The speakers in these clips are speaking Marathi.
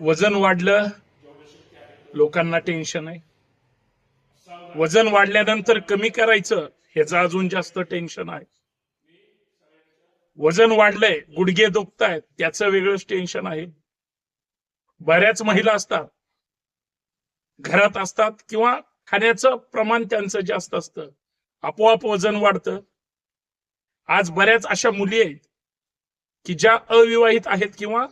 वजन वाढलं लोकांना टेन्शन आहे. वजन वाढल्यानंतर कमी करायचं ह्याचं अजून जास्त टेन्शन आहे. वजन वाढलंय गुडघे दुखतायत त्याचं वेगळंच टेन्शन आहे. बऱ्याच महिला असतात घरात असतात किंवा खाण्याचं प्रमाण त्यांचं जास्त असतं. आपोआप वजन वाढतं. आज बऱ्याच अशा मुली आहेत की ज्या अविवाहित आहेत किंवा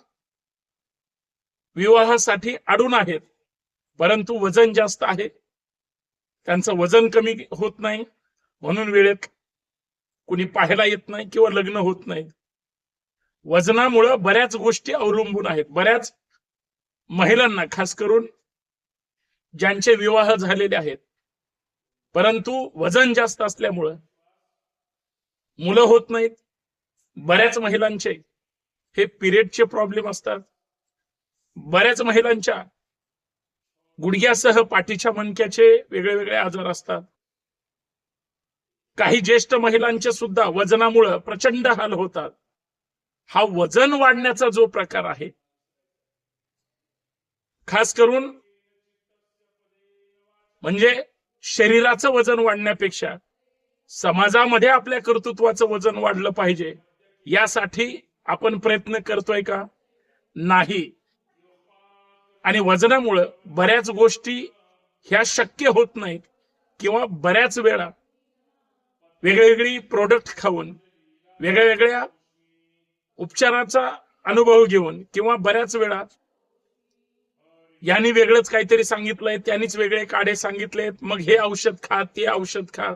विवाहासाठी अडून आहेत. परंतु वजन जास्त आहे. त्यांचं वजन कमी होत नाही. म्हणून वेळेत कुणी पाहायला येत नाही किंवा लग्न होत नाही. वजनामुळं बऱ्याच गोष्टी अवलंबून आहेत. बऱ्याच महिलांना खास करून ज्यांचे विवाह झालेले आहेत. परंतु वजन जास्त असल्यामुळं मुलं होत नाहीत. बऱ्याच महिलांचे हे पिरियडचे प्रॉब्लेम असतात. बऱ्याच महिलांच्या गुडघ्यासह पाठीच्या मणक्याचे वेगळे वेगळे आजार असतात. काही ज्येष्ठ महिलांचे सुद्धा वजनामुळं प्रचंड हाल होतात. हा वजन वाढण्याचा जो प्रकार आहे खास करून म्हणजे शरीराचं वजन वाढण्यापेक्षा समाजामध्ये आपल्या कर्तृत्वाचं वजन वाढलं पाहिजे यासाठी आपण प्रयत्न करतोय का? नाही. आणि वजनामुळं बऱ्याच गोष्टी ह्या शक्य होत नाहीत किंवा बऱ्याच वेळा वेगवेगळी प्रोडक्ट खाऊन वेगळ्या वेगळ्या उपचाराचा अनुभव घेऊन किंवा बऱ्याच वेळा यांनी वेगळंच काहीतरी सांगितलंय त्यांनीच वेगळे काढे सांगितलेत मग हे औषध खा ते औषध खा.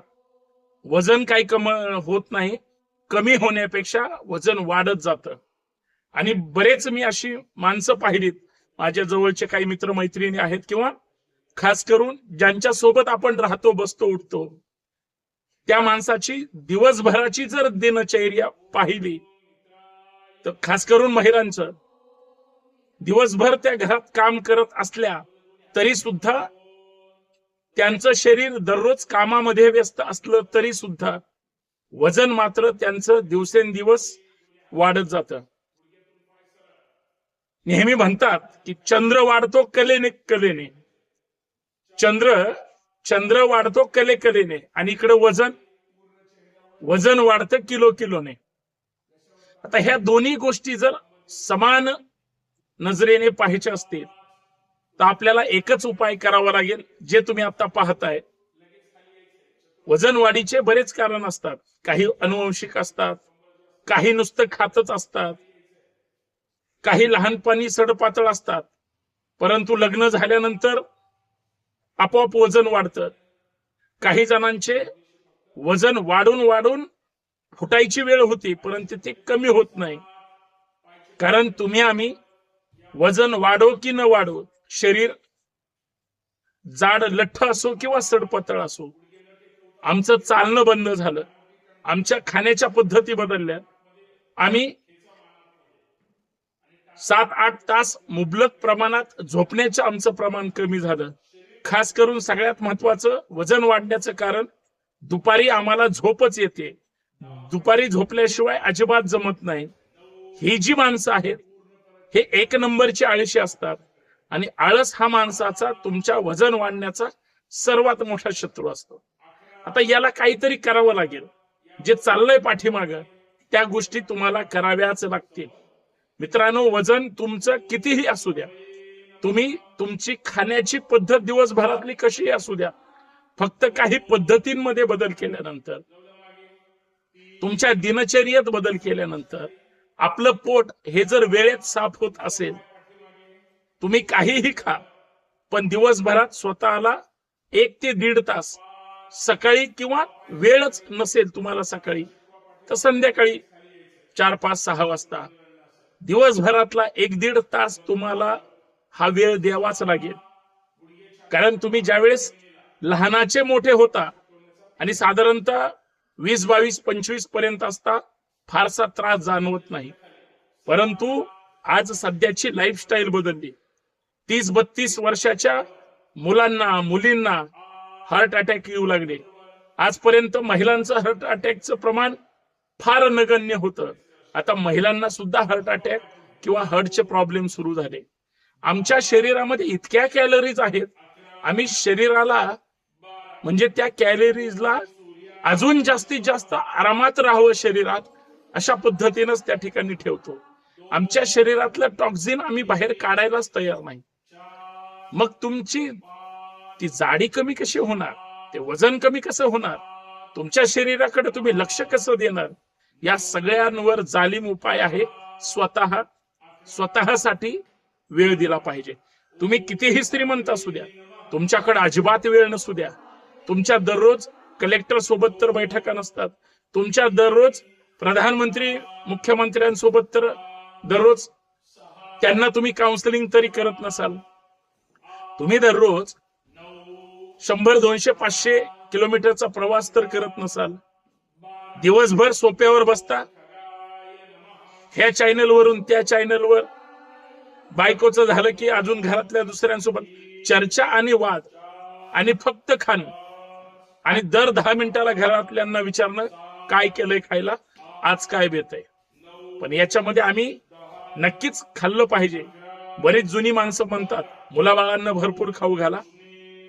वजन काही कम होत नाही. कमी होण्यापेक्षा वजन वाढत जातं. आणि बरेच मी अशी माणसं पाहिलीत माझ्या जवळचे काही मित्र मैत्रिणी आहेत किंवा खास करून ज्यांच्या सोबत आपण राहतो बसतो उठतो त्या माणसाची दिवसभराची जर दिनचर्या पाहिली तर खास करून महिलांचं दिवसभर त्या घरात काम करत असल्या तरी सुद्धा त्यांचं शरीर दररोज कामामध्ये व्यस्त असलं तरी सुद्धा वजन मात्र त्यांचं दिवसेंदिवस वाढत जातं. नेहमी म्हणतात की चंद्र वाढतो कलेने कलेने. चंद्र चंद्र वाढतो कले कलेने. आणि इकडे वजन वजन वाढतं किलो किलोने. आता ह्या दोन्ही गोष्टी जर समान नजरेने पाहायच्या असतील तर आपल्याला एकच उपाय करावा लागेल जे तुम्ही आता पाहताय. वजन वाढीचे बरेच कारण असतात. काही अनुवंशिक असतात काही नुसतं खातच असतात. काही लहानपणी सडपातळ असतात. परंतु लग्न झाल्यानंतर आपोआप वजन वाढतं. काही जणांचे वजन वाढून वाढून फुटायची वेळ होती परंतु ते कमी होत नाही. कारण तुम्ही आम्ही वजन वाढो की न वाढो शरीर जाड लठ्ठ असो किंवा सडपातळ असो आमचं चालणं बंद झालं. आमच्या खाण्याच्या पद्धती बदलल्या. आम्ही सात आठ तास मुबलक प्रमाणात झोपण्याचं आमचं प्रमाण कमी झालं. खास करून सगळ्यात महत्वाचं वजन वाढण्याचं कारण दुपारी आम्हाला झोपच येते. दुपारी झोपल्याशिवाय अजिबात जमत नाही. ही जी माणसं आहेत हे एक नंबरचे आळशी असतात. आणि आळस हा माणसाचा तुमच्या वजन वाढण्याचा सर्वात मोठा शत्रू असतो. आता याला काहीतरी करावं लागेल. जे चाललंय पाठीमाग त्या गोष्टी तुम्हाला कराव्याच लागतील. मित्रांनो वजन तुमचं कितीही असू द्या. तुम्ही तुमची खाण्याची पद्धत दिवसभरातली कशीही असू द्या. फक्त काही पद्धतींमध्ये बदल केल्यानंतर तुमच्या दिनचर्येत बदल केल्यानंतर आपलं पोट हे जर वेळेत साफ होत असेल तुम्ही काहीही खा पण दिवसभरात स्वतःला एक ते दीड तास सकाळी किंवा वेळच नसेल तुम्हाला सकाळी तर संध्याकाळी चार पाच सहा वाजता दिवसभरातला एक दीड तास तुम्हाला हा वेळ द्यावाच लागेल. कारण तुम्ही ज्यावेळेस लहानाचे मोठे होता आणि साधारणतः वीस बावीस पंचवीसपर्यंत असता फारसा त्रास जाणवत नाही. परंतु आज सध्याची लाईफस्टाईल बदलली. तीस बत्तीस वर्षाच्या मुलांना मुलींना हार्ट अटॅक येऊ लागले. आजपर्यंत महिलांचं हार्ट अटॅकचं प्रमाण फार नगण्य होतं. आता महिलांना सुद्धा हार्ट अटॅक किंवा हार्टचे प्रॉब्लेम सुरू झाले. आमच्या शरीरामध्ये इतक्या कॅलरीज आहेत. आम्ही शरीराला म्हणजे त्या कॅलरीजला अजून जास्तीत जास्त आरामात राहावं शरीरात अशा पद्धतीनंच त्या ठिकाणी ठेवतो. आमच्या शरीरातलं टॉक्झिन आम्ही बाहेर काढायलाच तयार नाही. मग तुमची ती जाडी कमी कशी होणार? ते वजन कमी कसं होणार? तुमच्या शरीराकडे तुम्ही लक्ष कसं देणार? या सगळ्यांवर जालिम उपाय आहे. स्वतः स्वतःसाठी वेळ दिला पाहिजे. तुम्ही कितीही श्रीमंत असू द्या तुमच्याकडे अजिबात वेळ नसू द्या. तुमच्या दररोज कलेक्टर सोबत तर बैठका नसतात. तुमच्या दररोज प्रधानमंत्री मुख्यमंत्र्यांसोबत तर दररोज त्यांना तुम्ही काउन्सिलिंग तरी करत नसाल. तुम्ही दररोज शंभर दोनशे पाचशे किलोमीटरचा प्रवास तर करत नसाल. दिवसभर सोप्यावर बसता. ह्या चॅनलवरून त्या चॅनलवर बायकोचं झालं की अजून घरातल्या दुसऱ्यांसोबत चर्चा आणि वाद आणि फक्त खाणं. आणि दर दहा मिनिटाला घरातल्यांना विचारणं काय केलंय खायला आज काय बेत आहे पण याच्यामध्ये आम्ही नक्कीच खाल्लं पाहिजे. बरीच जुनी माणसं म्हणतात मुलाबाळांना भरपूर खाऊ घाला.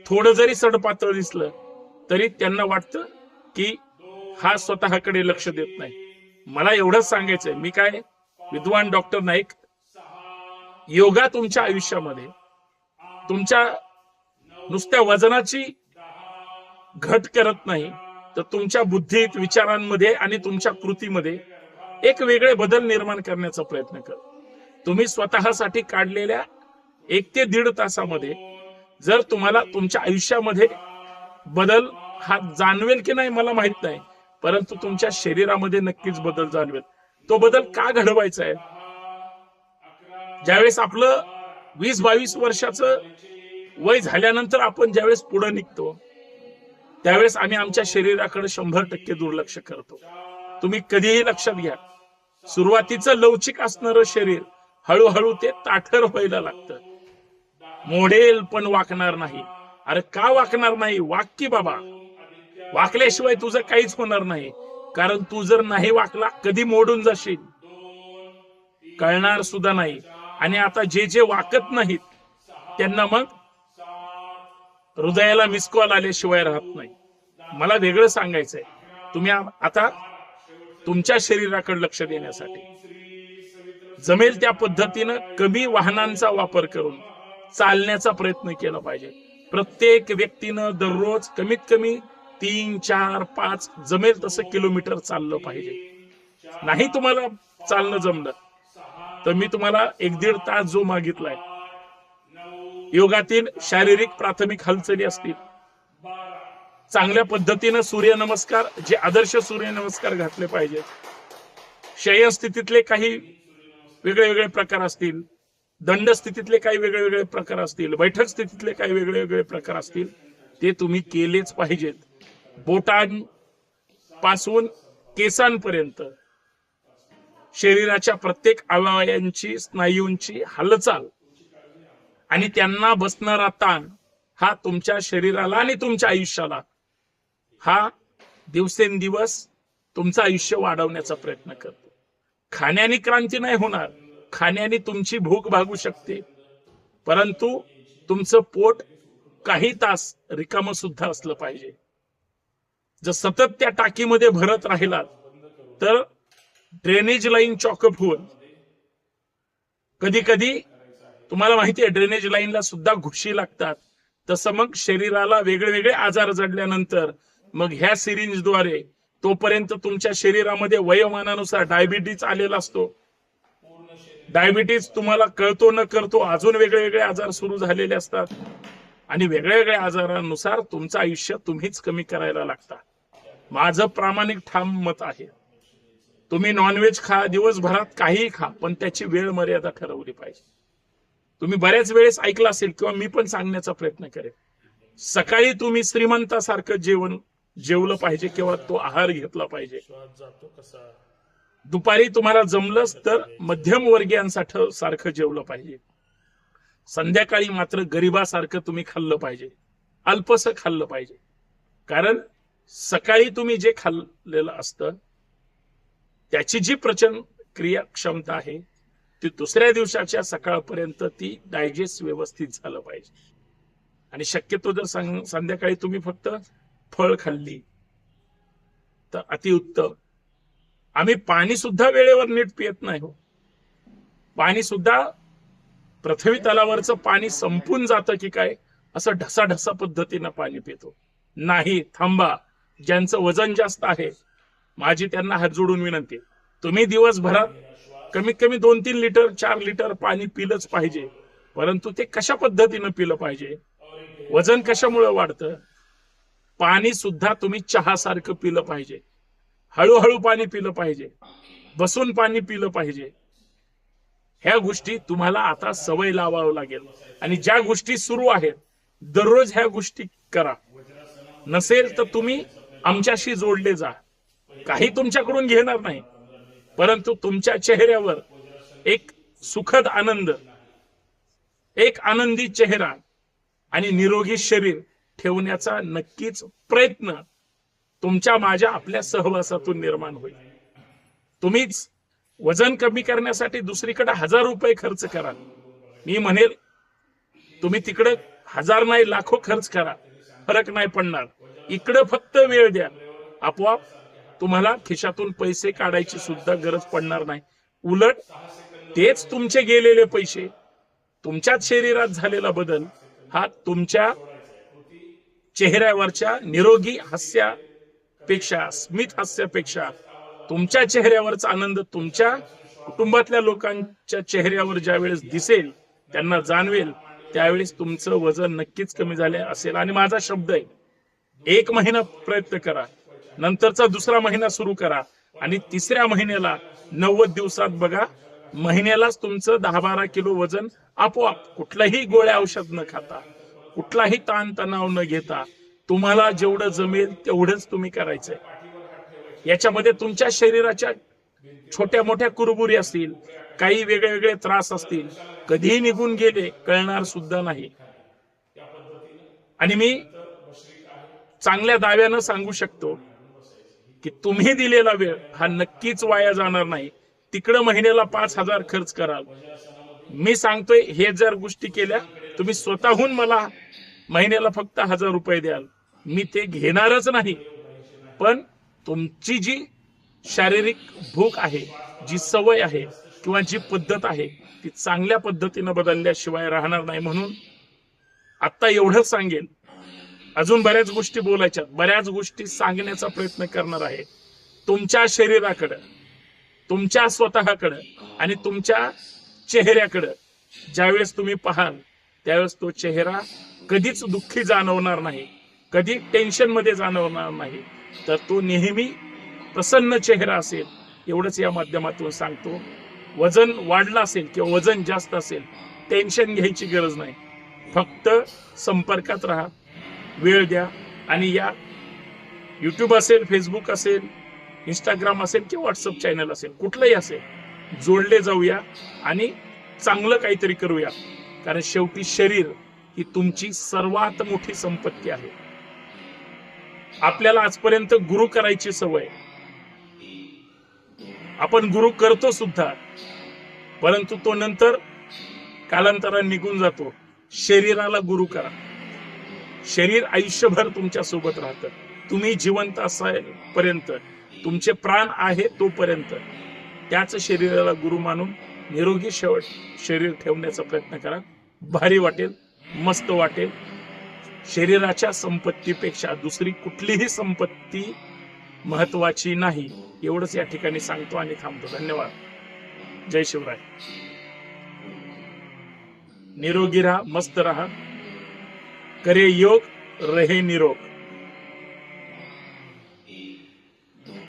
थोडं जरी सडपातळ दिसलं तरी त्यांना वाटतं की हा स्वतःकडे लक्ष देत नाही. मला एवढंच सांगायचंय मी काय विद्वान डॉक्टर नाईक योगा तुमच्या आयुष्यामध्ये तुमच्या नुसत्या वजनाची घट करत नाही तर तुमच्या बुद्धीत विचारांमध्ये आणि तुमच्या कृतीमध्ये एक वेगळे बदल निर्माण करण्याचा प्रयत्न कर. तुम्ही स्वतःसाठी काढलेल्या एक ते दीड तासामध्ये जर तुम्हाला तुमच्या आयुष्यामध्ये बदल हा जाणवेल की नाही मला माहीत नाही परंतु तुमच्या शरीरामध्ये नक्कीच बदल जाणवेल. तो बदल का घडवायचा आहे ज्यावेळेस आपलं वीस बावीस वर्षाचं वय झाल्यानंतर आपण ज्यावेळेस पुढे निघतो त्यावेळेस आम्ही आमच्या शरीराकडे शंभर टक्के दुर्लक्ष करतो. तुम्ही कधीही लक्षात घ्या सुरुवातीचं लवचिक असणारं शरीर हळूहळू ते ताठर व्हायला लागतं. मोडेल पण वाकणार नाही. अरे का वाकणार नाही? वाक की बाबा. वाकल्याशिवाय तुझं काहीच होणार नाही. कारण तू जर नाही वाकला कधी मोडून जाशील? कळणार सुद्धा नाही. आणि आता जे जे वाकत नाहीत त्यांना मग हृदयाला मिस कॉल आल्याशिवाय राहत नाही. मला वेगळं सांगायचंय. तुम्ही आता तुमच्या शरीराकडे लक्ष देण्यासाठी. जमेल त्या पद्धतीनं कमी वाहनांचा वापर करून चालण्याचा प्रयत्न केला पाहिजे. प्रत्येक व्यक्तीनं दररोज कमीत कमी तीन चार पाच जमेल तसं किलोमीटर चाललं पाहिजे. नाही तुम्हाला चालणं जमलं तर मी तुम्हाला एक दीड तास जो मागितलाय योगातील शारीरिक प्राथमिक हालचाली असतील. चांगल्या पद्धतीनं सूर्यनमस्कार जे आदर्श सूर्यनमस्कार घातले पाहिजेत शयन स्थितीतले काही वेगळे वेगळे प्रकार असतील दंड स्थितीतले काही वेगळे वेगळे प्रकार असतील बैठक स्थितीतले काही वेगळे वेगळे प्रकार असतील ते तुम्ही केलेच पाहिजेत. बोटां पासून केसांपर्यंत शरीराच्या प्रत्येक अवयवांची स्नायूंची हालचाल आणि त्यांना बसणारा ताण हा तुमच्या शरीराला आणि तुमच्या आयुष्याला हा दिवसेंदिवस तुमचं आयुष्य वाढवण्याचा प्रयत्न करतो. खाण्याने क्रांती नाही होणार खाण्याने तुमची भूक भागू शकते परंतु तुमचं पोट काही तास रिकाम सुद्धा असलं पाहिजे. जर सतत त्या टाकीमध्ये भरत राहिलात तर ड्रेनेज लाईन चॉकअप होऊन कधी कधी तुम्हाला माहिती आहे ड्रेनेज लाईनला सुद्धा घुशी लागतात. तसं मग शरीराला वेगळे वेगळे आजार जडल्यानंतर मग ह्या सिरिंजद्वारे तोपर्यंत तुमच्या शरीरामध्ये वयोमानानुसार डायबिटीज आलेला असतो. डायबिटीज तुम्हाला कळतो न करतो अजून वेगळे वेगळे आजार सुरू झालेले असतात. आणि वेगळ्या वेगळ्या आजारानुसार तुमचं आयुष्य तुम्हीच कमी करायला लागता. माझं प्रामाणिक ठाम मत आहे. तुम्ही नॉनव्हेज खा दिवसभरात काहीही खा पण त्याची वेळ मर्यादा ठरवली पाहिजे. तुम्ही बऱ्याच वेळेस ऐकलं असेल किंवा मी पण सांगण्याचा प्रयत्न करेन. सकाळी तुम्ही श्रीमंतासारखं जेवण जेवलं पाहिजे किंवा तो आहार घेतला पाहिजे. दुपारी तुम्हाला जमलंच तर मध्यम वर्गीयांसाठी सारखं जेवलं पाहिजे. संध्याकाळी मात्र गरिबासारखं तुम्ही खाल्लं पाहिजे. अल्पस खाल्लं पाहिजे. कारण सकाळी तुम्ही जे खाल्लेलं असतं त्याची जी प्रचंड क्रिया क्षमता आहे ती दुसऱ्या दिवसाच्या सकाळपर्यंत ती डायजेस्ट व्यवस्थित झालं पाहिजे. आणि शक्यतो जर संध्याकाळी तुम्ही फक्त फळ खाल्ली तर अतिउत्तम आम्ही पाणी सुद्धा वेळेवर नीट पियत नाही हो. पाणी सुद्धा पृथ्वी तलावरचं पाणी संपून जातं की काय? असं ढसाढसा पद्धतीनं पाणी पितो. नाही थांबा. ज्यांचं वजन जास्त आहे माझी त्यांना हात जोडून विनंती. तुम्ही दिवसभरात कमीत कमी दोन तीन लिटर चार लिटर पाणी पिलंच पाहिजे. परंतु ते कशा पद्धतीनं पिलं पाहिजे? वजन कशामुळे वाढतं? पाणी सुद्धा तुम्ही चहासारखं पिलं पाहिजे. हळूहळू पाणी पिलं पाहिजे. बसून पाणी पिलं पाहिजे. ह्या गोष्टी तुम्हाला आता सवय लावावं लागेल. आणि ज्या गोष्टी सुरू आहेत दररोज ह्या गोष्टी करा. नसेल तर तुम्ही आमच्याशी जोडले जा. काही तुमच्याकडून घेणार नाही. परंतु तुमच्या चेहऱ्यावर एक सुखद आनंद एक आनंदी चेहरा आणि निरोगी शरीर ठेवण्याचा नक्कीच प्रयत्न तुमच्या माझ्या आपल्या सहवासातून निर्माण होईल. तुम्हीच वजन कमी करण्यासाठी दुसरीकडे हजार रुपये खर्च करा. मी म्हणेल तुम्ही तिकडे हजार नाही लाखो खर्च करा. फरक नाही पडणार. इकडं फक्त वेळ द्या. आपोआप तुम्हाला खिशातून पैसे काढायची सुद्धा गरज पडणार नाही. उलट तेच तुमचे गेलेले पैसे तुमच्याच शरीरात झालेला बदल हा तुमच्या चेहऱ्यावरच्या निरोगी हास्यापेक्षा स्मित हास्यापेक्षा तुमच्या चेहऱ्यावरचा आनंद तुमच्या कुटुंबातल्या लोकांच्या चेहऱ्यावर ज्यावेळेस दिसेल त्यांना जाणवेल त्यावेळेस तुमचं वजन नक्कीच कमी झाले असेल. आणि माझा शब्द आहे एक महिना प्रयत्न करा नंतरचा दुसरा महिना सुरू करा आणि तिसऱ्या महिन्याला नव्वद दिवसात बघा महिन्यालाच तुमचं दहा बारा किलो वजन आपोआप कुठलाही गोळ्या औषध न खाता कुठलाही ताण तणाव न घेता तुम्हाला जेवढं जमेल तेवढंच तुम्ही करायचंय. याच्यामध्ये तुमच्या शरीराच्या छोट्या मोठ्या कुरबुरी असतील काही वेगळे वेगळे त्रास असतील कधीही निघून गेले कळणार सुद्धा नाही. आणि मी चांगल्या दाव्यानं सांगू शकतो की तुम्ही दिलेला वेळ हा नक्कीच वाया जाणार नाही. तिकडं महिन्याला पाच हजार खर्च कराल. मी सांगतोय हे जर गोष्टी केल्या तुम्ही स्वतःहून मला महिन्याला फक्त हजार रुपये द्याल. मी ते घेणारच नाही. पण तुमची जी शारीरिक भूक आहे जी सवय आहे किंवा जी पद्धत आहे ती चांगल्या पद्धतीनं बदलल्याशिवाय राहणार नाही म्हणून आत्ता एवढंच सांगेन. अजून बऱ्याच गोष्टी बोलायच्या बऱ्याच गोष्टी सांगण्याचा प्रयत्न करणार आहे. तुमच्या शरीराकडं तुमच्या स्वतःकडं आणि तुमच्या चेहऱ्याकडं ज्यावेळेस तुम्ही पाहाल त्यावेळेस तो चेहरा कधीच दुःखी जाणवणार नाही कधी टेन्शनमध्ये जाणवणार नाही. तर तो नेहमी प्रसन्न चेहरा असेल एवढंच या माध्यमातून सांगतो. वजन वाढलं असेल किंवा वजन जास्त असेल टेन्शन घ्यायची गरज नाही. फक्त संपर्कात राहा वेळ द्या आणि या यूट्यूब असेल फेसबुक असेल इंस्टाग्राम असेल किंवा व्हॉट्सअप चॅनल असेल कुठलंही असेल जोडले जाऊया आणि चांगलं काहीतरी करूया. कारण शेवटी शरीर ही तुमची सर्वात मोठी संपत्ती आहे. आपल्याला आजपर्यंत गुरु करायची सवय. आपण गुरु करतो सुद्धा. परंतु तो नंतर कालांतराने निघून जातो. शरीराला गुरु करा. शरीर आयुष्यभर तुमच्यासोबत राहतं. तुम्ही जिवंत असायपर्यंत तुमचे प्राण आहे तोपर्यंत त्याच शरीराला गुरु मानून निरोगी शेवट शरीर ठेवण्याचा प्रयत्न करा. भारी वाटेल मस्त वाटेल. शरीराच्या संपत्तीपेक्षा दुसरी कुठलीही संपत्ती महत्वाची नाही एवढंच या ठिकाणी सांगतो आणि थांबतो. धन्यवाद. जय शिवराय. निरोगी राहा मस्त राहा. करे योग रहे निरोग.